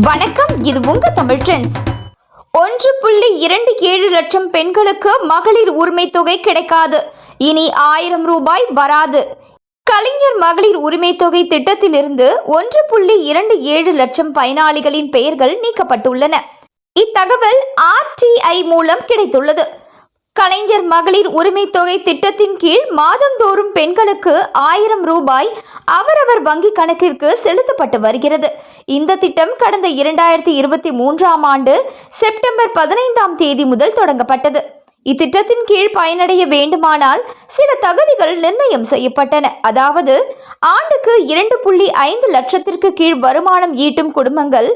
வணக்கம் இது உங்க தமிழ் ட்ரெண்ட்ஸ். ஒன்று புள்ளி இரண்டு ஏழு லட்சம் பெண்களுக்கு மகளிர் உரிமை தொகை கிடைக்காது. இனி ஆயிரம் ரூபாய் வராது. கலைஞர் மகளிர் உரிமை தொகை திட்டத்திலிருந்து ஒன்று புள்ளி இரண்டு ஏழு லட்சம் பயனாளிகளின் பெயர்கள் நீக்கப்பட்டுள்ளன. இத்தகவல் ஆர்டிஐ மூலம் கிடைத்துள்ளது. கலைஞர் மகளிர் உரிமை தொகை திட்டத்தின் கீழ் மாதந்தோறும் பெண்களுக்கு ஆயிரம் ரூபாய் அவரவர் வங்கி கணக்கிற்கு செலுத்தப்பட்டு வருகிறது. இந்த திட்டம் கடந்த இரண்டாயிரத்தி இருபத்தி மூன்றாம் ஆண்டு செப்டம்பர் பதினைந்தாம் தேதி முதல் தொடங்கப்பட்டது. இத்திட்டத்தின் கீழ் பயனடைய வேண்டுமானால் சில தகுதிகள் நிர்ணயம் செய்யப்பட்டன. அதாவது ஆண்டுக்கு இரண்டு புள்ளி ஐந்து லட்சத்திற்கு கீழ் வருமானம் ஈட்டும் குடும்பங்கள்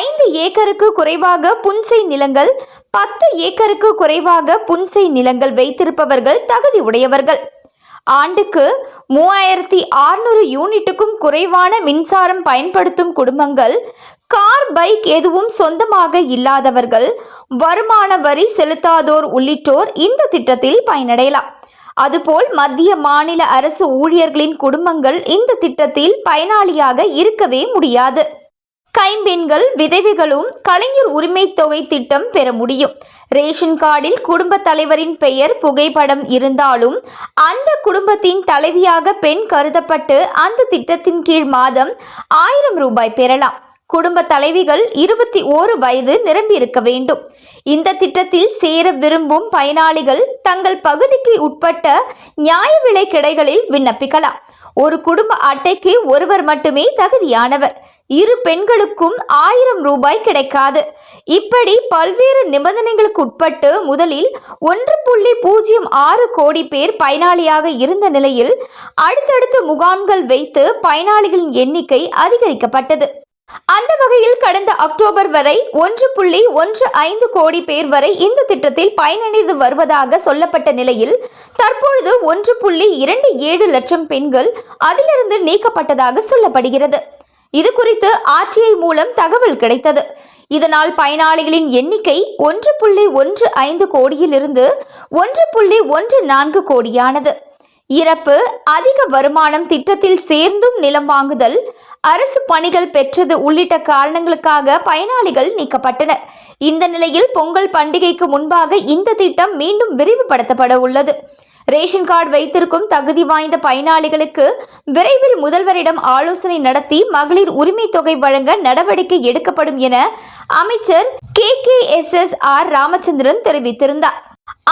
ஐந்து ஏக்கருக்கு குறைவாக புன்சை நிலங்கள் பத்து ஏக்கருக்கு குறைவாக புன்சை நிலங்கள் வைத்திருப்பவர்கள் தகுதி உடையவர்கள். ஆண்டுக்கு மூவாயிரத்தி ஆறுநூறு யூனிட்டுக்கும் குறைவான மின்சாரம் பயன்படுத்தும் குடும்பங்கள் கார் பைக் எதுவும் சொந்தமாக இல்லாதவர்கள் வருமான வரி செலுத்தாதோர் உள்ளிட்டோர் இந்த திட்டத்தில் பயனடையலாம். அதுபோல் மத்திய மாநில அரசு ஊழியர்களின் குடும்பங்கள் இந்த திட்டத்தில் பயனாளியாக இருக்கவே முடியாது. கைம்பெண்கள் விதவைகளும் கலைஞர் உரிமை தொகை திட்டம் பெற முடியும். ரேஷன் கார்டில் குடும்ப தலைவரின் பெயர் புகைப்படம் இருந்தாலும் அந்த குடும்பத்தின் தலைவியாக பெண் கருதப்பட்டு அந்த திட்டத்தின் கீழ் மாதம் ஆயிரம் ரூபாய் பெறலாம். குடும்ப தலைவிகள் இருபத்தி ஓரு வயது நிரம்பியிருக்க வேண்டும். இந்த திட்டத்தில் சேர விரும்பும் பயனாளிகள் தங்கள் பகுதிக்கு உட்பட்ட நியாய விலை கிடைகளில் விண்ணப்பிக்கலாம். ஒரு குடும்ப அட்டைக்கு ஒருவர் மட்டுமே தகுதியானவர். இரு பெண்களுக்கும் ஆயிரம் ரூபாய் கிடைக்காது. இப்படி பல்வேறு நிபந்தனைகளுக்கு உட்பட்டு முதலில் ஒன்று புள்ளி பூஜ்ஜியம் ஆறு கோடி பேர் பயனாளியாக இருந்த நிலையில் அடுத்தடுத்த முகாம்கள் வைத்து பயனாளிகளின் எண்ணிக்கை அதிகரிக்கப்பட்டது. அந்த வகையில் கடந்த அக்டோபர் வரை ஒன்று புள்ளி ஒன்று ஐந்து கோடி பேர் வரை இந்த திட்டத்தில் பயனடைந்து வருவதாக சொல்லப்பட்ட நிலையில் தற்பொழுது ஒன்று புள்ளி இரண்டு ஏழு லட்சம் பெண்கள் அதிலிருந்து நீக்கப்பட்டதாக சொல்லப்படுகிறது. இது குறித்து ஆர்டிஐ மூலம் தகவல் கிடைத்தது. இதனால் பயனாளிகளின் எண்ணிக்கை ஒன்று புள்ளி ஒன்று ஐந்து கோடியிலிருந்து ஒன்று புள்ளி ஒன்று நான்கு கோடியானது. இறப்பு அதிக வருமானம் திட்டத்தில் சேர்ந்தும் நிலம் வாங்குதல் அரசு பணிகள் பெற்றது உள்ளிட்ட காரணங்களுக்காக பயனாளிகள் நீக்கப்பட்டனர். இந்த நிலையில் பொங்கல் பண்டிகைக்கு முன்பாக இந்த திட்டம் மீண்டும் விரிவுபடுத்தப்பட உள்ளது. ரேஷன் கார்டு வைத்திருக்கும் தகுதி வாய்ந்த பயனாளிகளுக்கு விரைவில் முதல்வரிடம் ஆலோசனை நடத்தி மகளிர் உரிமை தொகை வழங்க நடவடிக்கை எடுக்கப்படும் என அமைச்சர் K K S S R Ramachandran தெரிவித்திருந்தார்.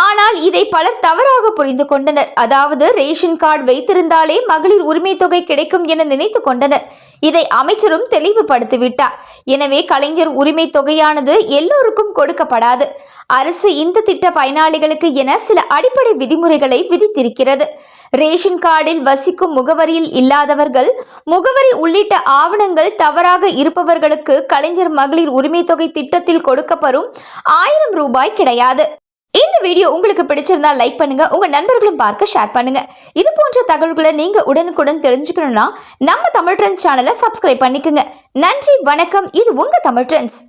ஆனால் இதை பலர் தவறாக புரிந்து கொண்டனர். அதாவது ரேஷன் கார்டு வைத்திருந்தாலே மகளிர் உரிமை தொகை கிடைக்கும் என நினைத்து கொண்டனர். இதை அமைச்சரும் தெளிவுபடுத்திவிட்டார் எனவே கலைஞர் உரிமை தொகையானது எல்லோருக்கும் கொடுக்கப்படாது. அரசு இந்த திட்ட பயனாளிகளுக்கு என சில அடிப்படை விதிமுறைகளை விதித்திருக்கிறது. ரேஷன் கார்டில் வசிக்கும் முகவரியில் இல்லாதவர்கள் முகவரி உள்ளிட்ட ஆவணங்கள் தவறாக இருப்பவர்களுக்கு கலைஞர் மகளிர் உரிமை தொகை திட்டத்தில் கொடுக்கப்படும் ஆயிரம் ரூபாய் கிடையாது. இந்த வீடியோ உங்களுக்கு பிடிச்சிருந்தா லைக் பண்ணுங்க உங்க நண்பர்களும் பார்க்க ஷேர் பண்ணுங்க. இது போன்ற தகவல்களை நீங்க உடனுக்குடன் தெரிஞ்சுக்கணும்னா நம்ம தமிழ் ட்ரெண்ட்ஸ் சேனலை சப்ஸ்கிரைப் பண்ணிக்கோங்க. நன்றி வணக்கம். இது உங்க தமிழ் ட்ரெண்ட்ஸ்